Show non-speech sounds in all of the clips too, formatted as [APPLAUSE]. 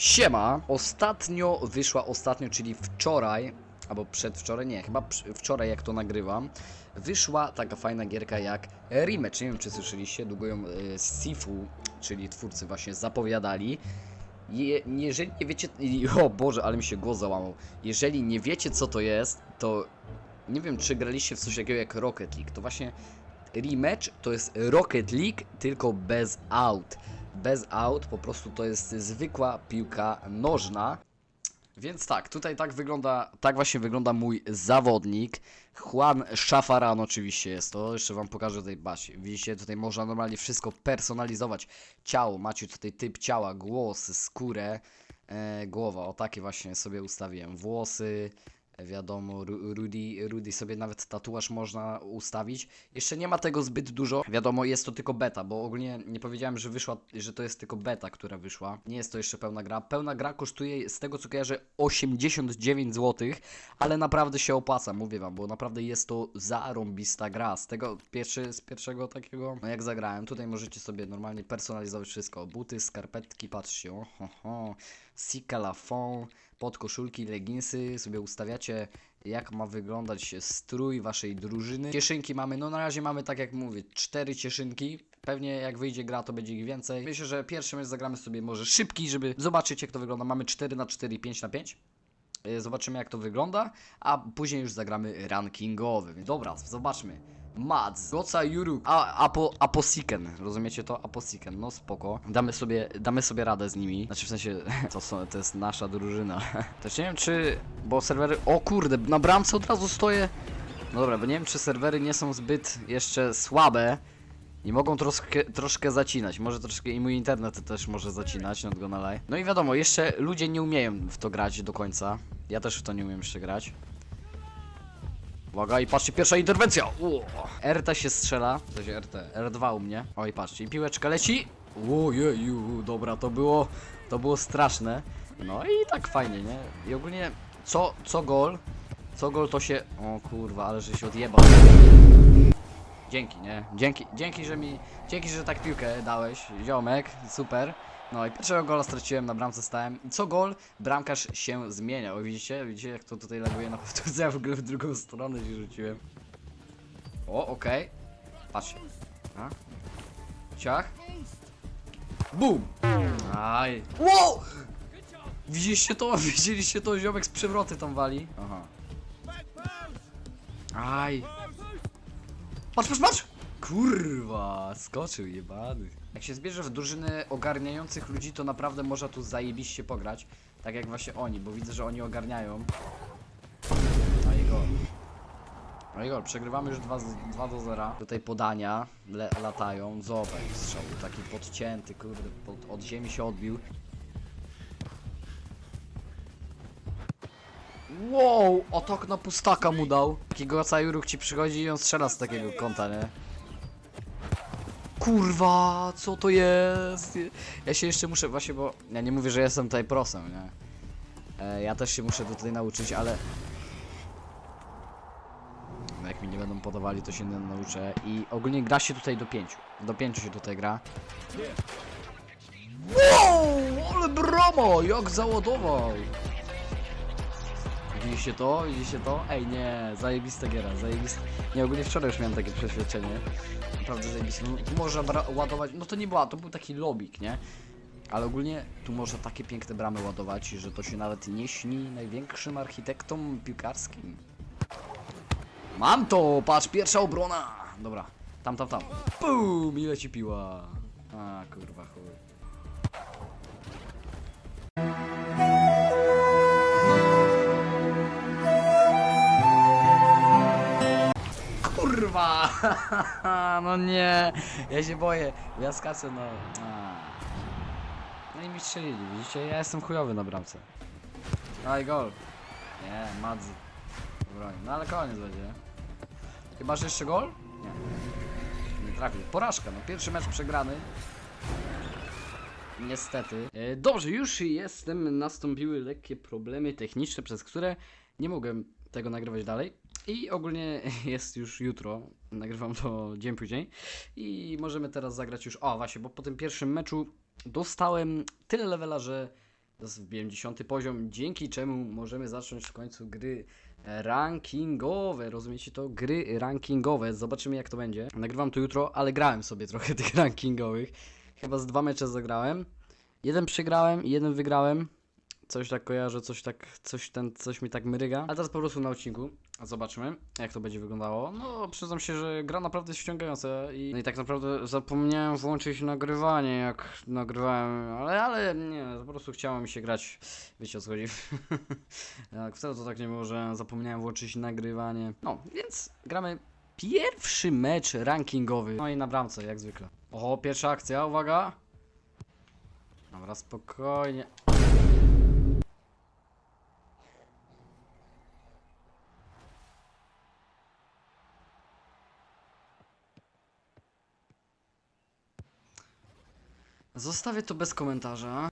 Siema! Ostatnio wyszła ostatnio, czyli wczoraj, albo przedwczoraj, nie, chyba wczoraj jak to nagrywam, wyszła taka fajna gierka jak Rematch. Nie wiem czy słyszeliście, długo ją e, Sifu, czyli twórcy właśnie zapowiadali. Je, jeżeli nie wiecie, o Boże, ale mi się głos załamał. Jeżeli nie wiecie co to jest, to nie wiem czy graliście w coś takiego jak Rocket League. To właśnie rematch to jest Rocket League, tylko bez out. Bez out, po prostu to jest zwykła piłka nożna. Więc tak, tutaj tak wygląda, tak właśnie wygląda mój zawodnik. Juan Szafaran oczywiście jest to, jeszcze wam pokażę tutaj basie. Widzicie, tutaj można normalnie wszystko personalizować. Ciało, macie tutaj typ ciała, głos, skórę, e, głowa, o takie właśnie sobie ustawiłem. Włosy, wiadomo, Ru- Rudy, Rudy sobie nawet tatuaż można ustawić. Jeszcze nie ma tego zbyt dużo, wiadomo, jest to tylko beta, bo ogólnie nie powiedziałem, że wyszła, że to jest tylko beta, która wyszła. Nie jest to jeszcze pełna gra. Pełna gra kosztuje, z tego co kojarzę, 89 zł, ale naprawdę się opłaca, mówię wam, bo naprawdę jest to zarąbista gra. Z tego pierwszy, z pierwszego takiego, no jak zagrałem, tutaj możecie sobie normalnie personalizować wszystko. Buty, skarpetki, patrzcie, o, ho, ho. Sika Lafon, podkoszulki, leginsy, sobie ustawiacie jak ma wyglądać strój waszej drużyny. Cieszynki mamy, no na razie mamy tak jak mówię, cztery cieszynki. Pewnie jak wyjdzie gra, to będzie ich więcej. Myślę, że pierwszy mecz zagramy sobie może szybki, żeby zobaczyć jak to wygląda. Mamy 4 na 4 5 na 5 Y, Zobaczymy jak to wygląda, a później już zagramy rankingowy. Dobra, zobaczmy. Mads, Goca Juru, a, Apo, Aposiken, rozumiecie to? Aposiken, no spoko. Damy sobie, damy sobie radę z nimi. Znaczy w sensie, [LAUGHS] to, są, to jest nasza drużyna. [LAUGHS] Też nie wiem czy, bo serwery, o kurde, na bramce od razu stoję. No dobra, bo nie wiem czy serwery nie są zbyt jeszcze słabe. I mogą troszkę, troszkę zacinać. Może troszkę i mój internet też może zacinać, not gonna lie. No i wiadomo, jeszcze ludzie nie umieją w to grać do końca. Ja też w to nie umiem jeszcze grać. Uwaga i patrzcie, pierwsza interwencja! RT się strzela, to się RT, R2 u mnie. Oj, patrzcie, i piłeczka leci. Ojeju, dobra, to było, to było straszne. No i tak fajnie, nie? I ogólnie, co, co gol, co gol to się... O kurwa, ale że się odjebał. Dzięki, nie? Dzięki, dzięki, że mi, dzięki, że tak piłkę dałeś, ziomek, super. No i pierwszego gola straciłem, na bramce stałem. I co gol, bramkarz się zmienia. O, widzicie? Widzicie, jak to tutaj laguje na powtórce, ja w ogóle w drugą stronę się rzuciłem. O, okej. Patrzcie. A? Ciach. Bum! Aj. Wow! Widzieliście to? [LAUGHS] Widzieliście to? Ziomek z przewroty tam wali. Aha. Aj. Patrz, patrz, patrz! Kurwa, skoczył jebany. Jak się zbierze w drużyny ogarniających ludzi, to naprawdę można tu zajebiście pograć. Tak jak właśnie oni, bo widzę, że oni ogarniają. No i gol. No i gol, przegrywamy już 2, z- 2 do 0. Tutaj podania le, latają. Zobacz, strzał taki podcięty, kurde, pod, od ziemi się odbił. Wow, otok na pustaka mu dał. Takiego cały ruch ci przychodzi i on strzela z takiego kąta, nie? Kurwa, co to jest? Ja się jeszcze muszę, właśnie, bo ja nie mówię, że jestem tutaj prosem, nie? E, ja też się muszę tutaj nauczyć, ale... No jak mi nie będą podawali, to się nie nauczę. I ogólnie gra się tutaj do pięciu. Do pięciu się tutaj gra. Wow, ale bramo, jak załadował! Widzicie to? Widzicie to? Ej, nie, zajebista giera, zajebista. Nie, ogólnie wczoraj już miałem takie przeświadczenie. Naprawdę zajebiste. No, tu można ładować, no to nie była, to był taki lobik, nie? Ale ogólnie tu można takie piękne bramy ładować, że to się nawet nie śni największym architektom piłkarskim. Mam to! Patrz, pierwsza obrona! Dobra, tam, tam, tam. Pum! Ile ci piła? A, kurwa, chuj. [LAUGHS] No nie! Ja się boję. Ja skaczę, no. A. No i mi strzelili, widzicie? Ja jestem chujowy na bramce. I gol. Nie, Madzy. Broń. No ale koniec będzie. Chyba, że jeszcze gol? Nie. Nie trafił. Porażka, no pierwszy mecz przegrany. Niestety. E, dobrze, już jestem. Nastąpiły lekkie problemy techniczne, przez które nie mogłem tego nagrywać dalej. I ogólnie [LAUGHS] jest już jutro. Nagrywam to dzień później. I możemy teraz zagrać już. O, właśnie, bo po tym pierwszym meczu dostałem tyle levela, że wbiłem 10 poziom, dzięki czemu możemy zacząć w końcu gry rankingowe. Rozumiecie to? Gry rankingowe. Zobaczymy jak to będzie. Nagrywam to jutro, ale grałem sobie trochę [LAUGHS] tych rankingowych. Chyba z dwa mecze zagrałem. Jeden przegrałem i jeden wygrałem. Coś tak kojarzę, coś tak, coś ten, coś mi tak mryga. A teraz po prostu na odcinku. Zobaczmy, jak to będzie wyglądało. No, przyznam się, że gra naprawdę jest ściągająca i, no i tak naprawdę zapomniałem włączyć nagrywanie, jak nagrywałem, ale, ale nie, po prostu chciało mi się grać. Wiecie o co chodzi. [LAUGHS] jak wtedy to tak nie było, że zapomniałem włączyć nagrywanie. No, więc gramy pierwszy mecz rankingowy. No i na bramce, jak zwykle. Oho, pierwsza akcja, uwaga. Dobra, spokojnie. Zostawię to bez komentarza.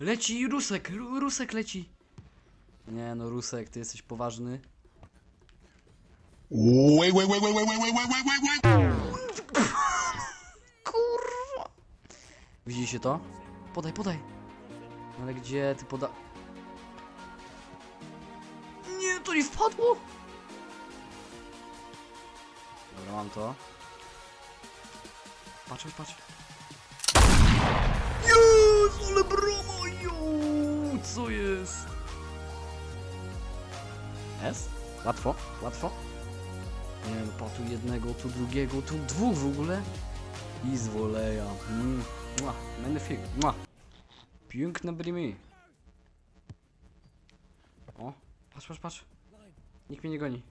Leci Rusek, Ru- Rusek leci. Nie no, Rusek, ty jesteś poważny. Wait, wait, wait, wait, wait, wait, wait, wait, wait, wait, wait. Kurwa. Widzicie to? Podaj, podaj. Ale gdzie ty poda... Nie, to nie wpadło! Dobra, mam to. Patrz, patrz. Jezu, ale broma, jo! Co jest? S? Łatwo, łatwo. Nie wiem, po tu jednego, tu drugiego, tu dwóch w ogóle. I z woleja. Mm. Mua, magnifique. Mua. Piękne brymy. O, patrz, patrz, patrz. Nikt mnie nie goni.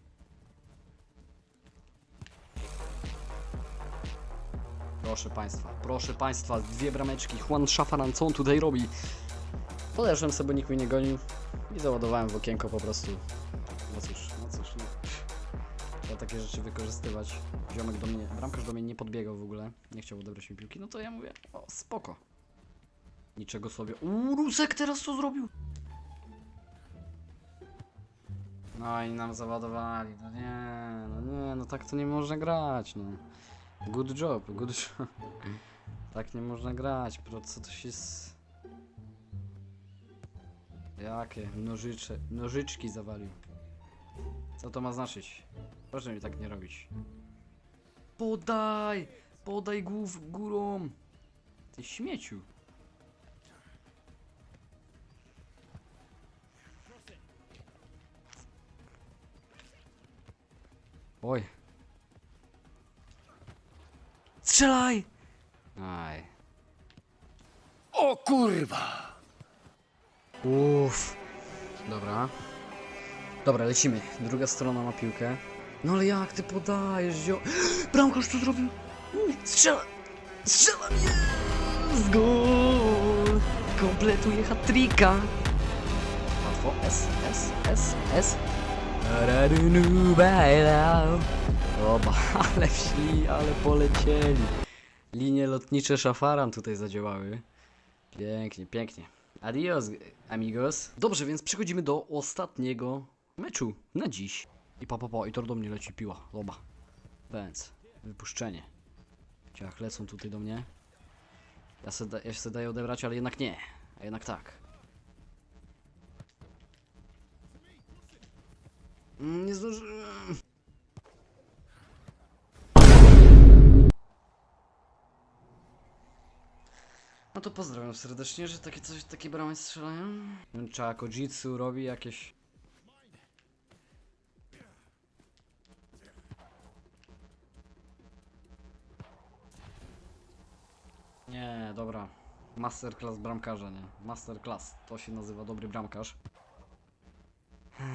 Proszę państwa, proszę państwa, dwie brameczki. Juan Szafaran, co on tutaj robi? Podeszłem sobie, nikt mnie nie gonił. I załadowałem w okienko po prostu. No cóż, no cóż, no. Trzeba takie rzeczy wykorzystywać. Ziomek do mnie, bramkarz do mnie nie podbiegał w ogóle. Nie chciał odebrać mi piłki. No to ja mówię, o spoko. Niczego sobie. Uuu, Rusek teraz co zrobił? No i nam załadowali. No nie, no nie, no tak to nie można grać, no. Good job, good job. Tak nie można grać, pro co to się z... Jakie? Nożycze, nożyczki zawalił. Co to ma znaczyć? Proszę mi tak nie robić. Podaj! Podaj głów górą! Ty śmieciu. Oj. Strzelaj! Aj. O kurwa! Uff. Dobra. Dobra, lecimy. Druga strona ma piłkę. No ale jak ty podajesz, zio... [GASPS] Bramkarz co zrobił? Strzela! Strzela jest! Gol! Kompletuje hat-tricka. Łatwo. S, S, S, S. Rarunu, bajlał. Oba, [LAUGHS] ale wsi, ale polecieli. Linie lotnicze szafaran tutaj zadziałały. Pięknie, pięknie. Adios, amigos. Dobrze, więc przechodzimy do ostatniego meczu na dziś. I pa, pa, pa, i to do mnie leci piła, loba. Więc, wypuszczenie. Ciach lecą tutaj do mnie. Ja se, da, ja daję odebrać, ale jednak nie. A jednak tak. Mm, Nie zdążyłem. No to pozdrawiam serdecznie, że takie coś, takie bramy strzelają. Trzeba Kojitsu robi jakieś... Nie, dobra. Masterclass bramkarza, nie? Masterclass, to się nazywa dobry bramkarz. [SIGHS]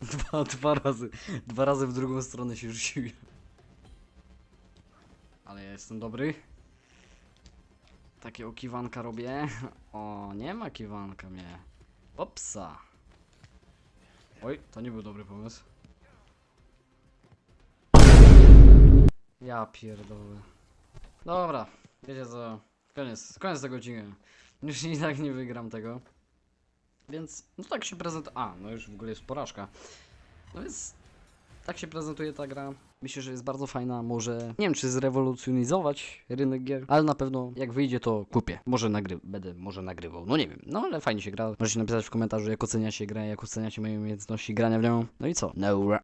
Dwa, dwa razy, dwa razy w drugą stronę się rzuciłem. Ale ja jestem dobry. Takie okiwanka robię. [LAUGHS] O, nie ma kiwanka mnie. Opsa. Oj, to nie był dobry pomysł. Ja pierdolę. Dobra, wiecie co? Koniec, koniec tego odcinka. Już i tak nie wygram tego. Więc, no tak się prezent... A, no już w ogóle jest porażka. No więc... tak się prezentuje ta gra. Myślę, że jest bardzo fajna, może nie wiem czy zrewolucjonizować rynek gier, ale na pewno jak wyjdzie to kupię. Może nagry będę może nagrywał, no nie wiem, no ale fajnie się gra. Możecie napisać w komentarzu jak oceniacie grę, jak oceniacie moje umiejętności grania w nią. No i co? No.